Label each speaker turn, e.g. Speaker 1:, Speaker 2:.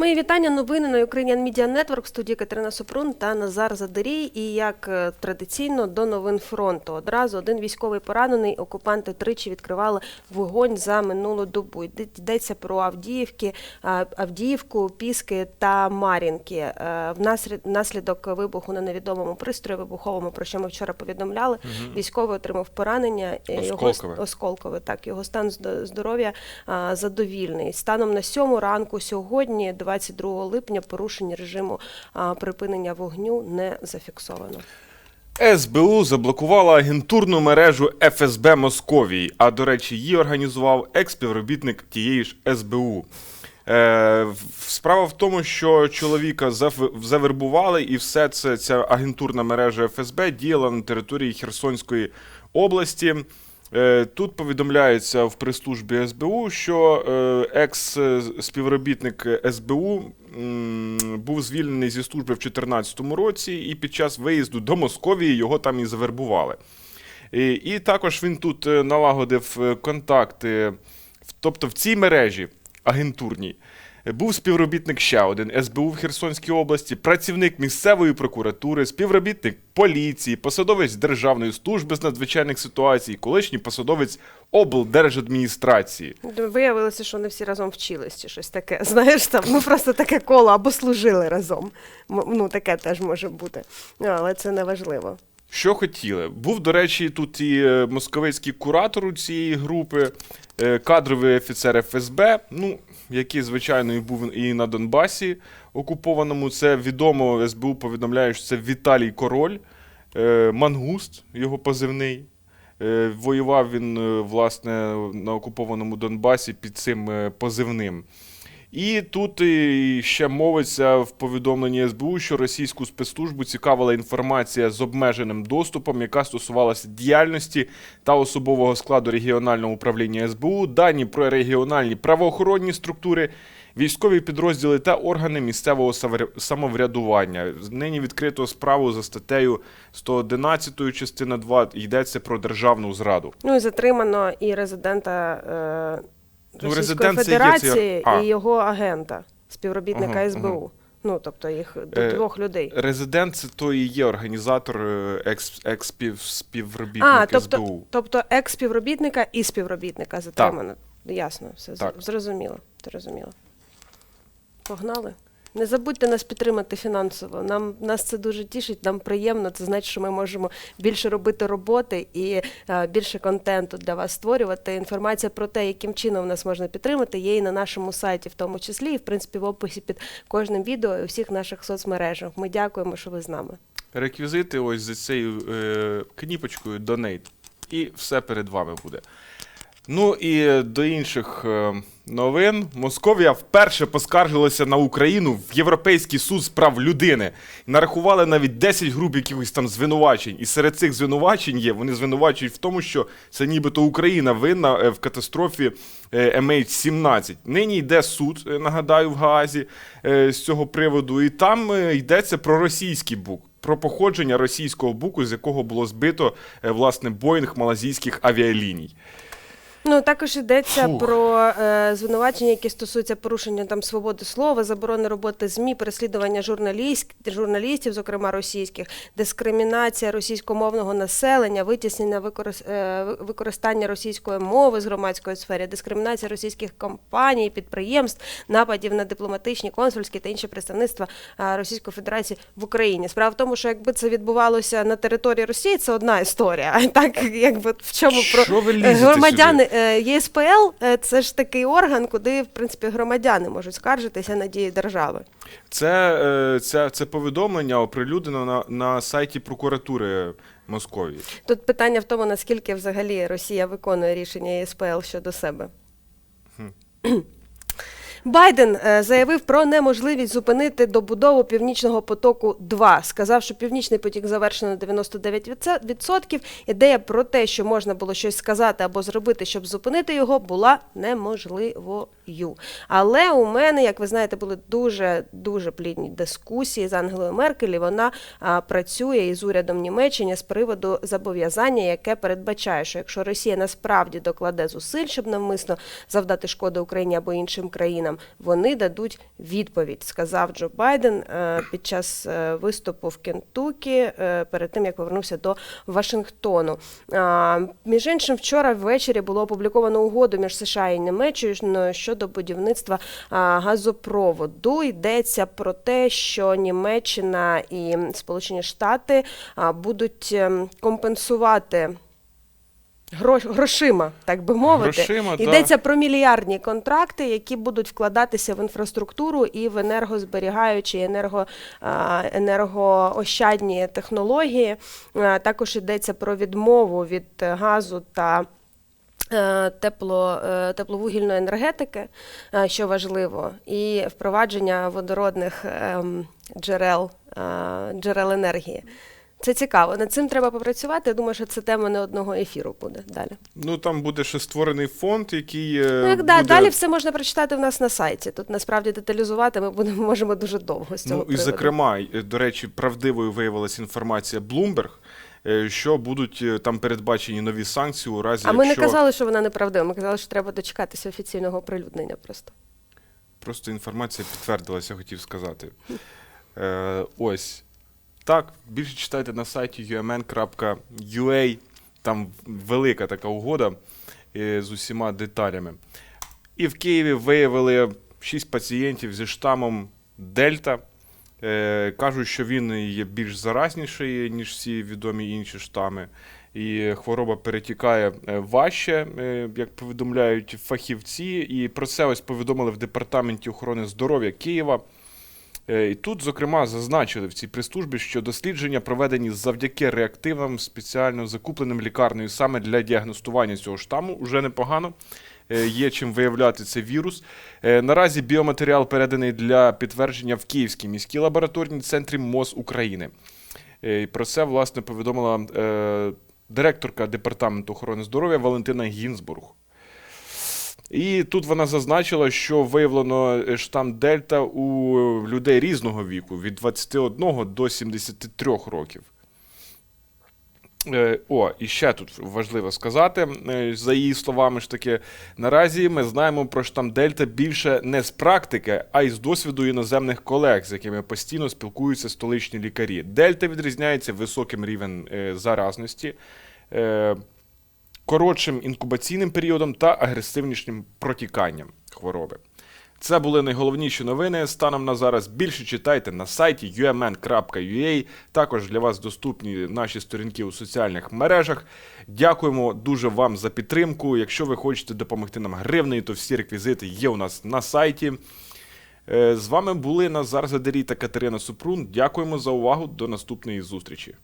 Speaker 1: Мої вітання. Новини на Ukrainian Media Network в студії Катерина Супрун та Назар Задерій. І як е, традиційно до новин фронту. Одразу один військовий поранений. Окупанти тричі відкривали вогонь за минулу добу. Йде- Йдеться про Авдіївки, Авдіївку, Піски та Мар'їнки. Е, Внаслідок вибуху на невідомому пристрої вибуховому, про що ми вчора повідомляли. Військовий отримав поранення. е, Його
Speaker 2: Осколкове.
Speaker 1: осколкове. Так, його стан здоров'я задовільний. Станом на сьому ранку сьогодні, 22 липня, порушень режиму припинення вогню не зафіксовано.
Speaker 2: СБУ заблокувала агентурну мережу ФСБ Московії, а до речі, її організував екс-співробітник тієї ж СБУ. Е, справа в тому, що чоловіка завербували, і все це ця агентурна мережа ФСБ діяла на території Херсонської області. Е, Тут повідомляється в прес-службі СБУ, що е, екс-співробітник СБУ був звільнений зі служби в 2014 році, і під час виїзду до Московії його там і завербували. І, також він тут е, налагодив контакти, тобто в цій мережі агентурній. Був співробітник ще один СБУ в Херсонській області, працівник місцевої прокуратури, співробітник поліції, посадовець Державної служби з надзвичайних ситуацій, колишній посадовець облдержадміністрації.
Speaker 1: Виявилося, що не всі разом вчились чи щось таке. Знаєш, там ну просто таке коло або служили разом. Ну таке теж може бути. Але це не важливо.
Speaker 2: Що хотіли? Був, до речі, тут і е, московицький куратор у цієї групи, е, кадровий офіцер ФСБ, ну, який, звичайно, і був і на Донбасі окупованому. Це відомо СБУ повідомляє, що це Віталій Король, е, Мангуст, його позивний. Воював він, власне, на окупованому Донбасі під цим позивним. І тут ще мовиться в повідомленні СБУ, що російську спецслужбу цікавила інформація з обмеженим доступом, яка стосувалася діяльності та особового складу регіонального управління СБУ, дані про регіональні правоохоронні структури, військові підрозділи та органи місцевого самовря- самоврядування. Нині відкрито справу за статтею 111 частина 2 йдеться про державну зраду.
Speaker 1: Ну і затримано і резидента е, Російської
Speaker 2: резидент
Speaker 1: Федерації
Speaker 2: а.
Speaker 1: і його агента, співробітника
Speaker 2: Ага,
Speaker 1: СБУ. Ну тобто їх
Speaker 2: Е,
Speaker 1: двох людей.
Speaker 2: Резидент це то і є організатор е, екс, екс-співробітник
Speaker 1: А, тобто,
Speaker 2: СБУ.
Speaker 1: тобто екс-співробітника і співробітника затримано. Ясно, все
Speaker 2: так.
Speaker 1: зрозуміло. Зрозуміло. Погнали. Не забудьте нас підтримати фінансово. Нам нас це дуже тішить, нам приємно. Це значить, що ми можемо більше робити роботи і е, більше контенту для вас створювати. Інформація про те, яким чином нас можна підтримати, є і на нашому сайті, в тому числі, і в принципі в описі під кожним відео і всіх наших соцмережах. Ми дякуємо, що ви з нами.
Speaker 2: Реквізити ось за цією е, кніпочкою Donate. І все перед вами буде. Ну і до інших е, новин. Московія вперше поскаржилася на Україну в Європейський суд з прав людини. Нарахували навіть 10 груп якихось там звинувачень. І серед цих звинувачень є, вони звинувачують в тому, що це нібито Україна винна е, в катастрофі е, MH17. Нині йде суд, е, нагадаю, в Гаазі е, з цього приводу, і там е, йдеться про російський бук. Про походження російського буку, з якого було збито е, власне Боїнг малазійських авіаліній.
Speaker 1: Ну також йдеться
Speaker 2: Фух.
Speaker 1: про е, звинувачення, які стосуються порушення там свободи слова, заборони роботи змі, переслідування журналіст, журналістів, зокрема російських, дискримінація російськомовного населення, витіснення е, використання російської мови з громадської сфери, дискримінація російських компаній, підприємств, нападів на дипломатичні, консульські та інші представництва е, Російської Федерації в Україні. Справа в тому, що якби це відбувалося на території Росії, це одна історія. А так якби в чому про
Speaker 2: ви лізете
Speaker 1: громадяни ЄСПЛ е, це ж такий орган, куди в принципі громадяни можуть скаржитися на дії держави.
Speaker 2: Це, е, це, це повідомлення оприлюднено на, на сайті прокуратури Московії.
Speaker 1: Тут питання в тому, наскільки взагалі Росія виконує рішення ЄСПЛ щодо себе. Байден е, заявив про неможливість зупинити добудову північного потоку 2 Сказав, що північний потік завершено на 99%. Ідея про те, що можна було щось сказати або зробити, щоб зупинити його, була неможливою. Але у мене, як ви знаєте, були дуже дуже плідні дискусії з Ангелою Меркель. і Вона працює із урядом Німеччини з приводу зобов'язання, яке передбачає, що якщо Росія насправді докладе зусиль, щоб навмисно завдати шкоди Україні або іншим країнам, країнам. Вони дадуть відповідь, сказав Джо Байден е, під час е, виступу в Кентукі е, перед тим як повернувся до Вашингтону. Між іншим, вчора ввечері було опубліковано угоду між США і Німеччиною щодо будівництва газопроводу. Йдеться про те, що Німеччина і Сполучені Штати будуть ем, компенсувати. Гро- Грошима, так би мовити,
Speaker 2: Грошима, да.
Speaker 1: про мільярдні контракти, які будуть вкладатися в інфраструктуру і в енергозберігаючі, енерго, енергоощадні технології. Також йдеться про відмову від газу та е, тепло, е, тепловугільної енергетики, е, що важливо, і впровадження водородних ем, джерел, джерел енергії. Це цікаво. Над цим треба попрацювати. Я думаю, що це тема не одного ефіру буде далі.
Speaker 2: Ну там буде ще створений фонд, який. е,
Speaker 1: Ну, як
Speaker 2: буде...
Speaker 1: далі все можна прочитати в нас на сайті. Тут насправді деталізувати ми будемо можемо дуже довго з цього
Speaker 2: Ну і
Speaker 1: приводу.
Speaker 2: зокрема, до речі, правдивою виявилася інформація Bloomberg, е, що будуть е, там передбачені нові санкції у разі,
Speaker 1: А ми не казали, що вона неправдива. Ми казали, що треба дочекатися офіційного оприлюднення просто.
Speaker 2: просто інформація підтвердилася, хотів сказати. Е, ось. Так, більше читайте на сайті umn.ua, там велика така угода е, з усіма деталями. І в Києві виявили 6 пацієнтів зі штамом Дельта. Е, кажуть, що він є більш заразніший, ніж всі відомі інші штами. І хвороба перетікає е, важче, як повідомляють фахівці. І про це ось повідомили в департаменті охорони здоров'я Києва. Е, І тут, зокрема, зазначили в цій прес-службі, що дослідження проведені завдяки реактивам, спеціально закупленим лікарнею саме для діагностування цього штаму. Уже непогано. Е, Є чим виявляти цей вірус. Е, Наразі біоматеріал переданий для підтвердження в Київській міській лабораторній центрі МОЗ України. Про це, власне, повідомила директорка департаменту охорони здоров'я Валентина Гінзбург. І тут вона зазначила, що виявлено е, штам Дельта у людей різного віку від 21 до 73 років. Е, О, і ще тут важливо сказати, е, за її словами ж таки, наразі ми знаємо про штам Дельта більше не з практики, а й з досвіду іноземних колег, з якими постійно спілкуються столичні лікарі. Дельта відрізняється високим рівнем е, заразності. Коротшим інкубаційним періодом та агресивнішим протіканням хвороби. Це були найголовніші новини. Станом на зараз більше читайте на сайті umn.ua. Також для вас доступні наші сторінки у соціальних мережах. Дякуємо дуже вам за підтримку. Якщо ви хочете допомогти нам гривнею, то всі реквізити є у нас на сайті. Е, З вами були Назар Задарій та Катерина Супрун. Дякуємо за увагу. До наступної зустрічі.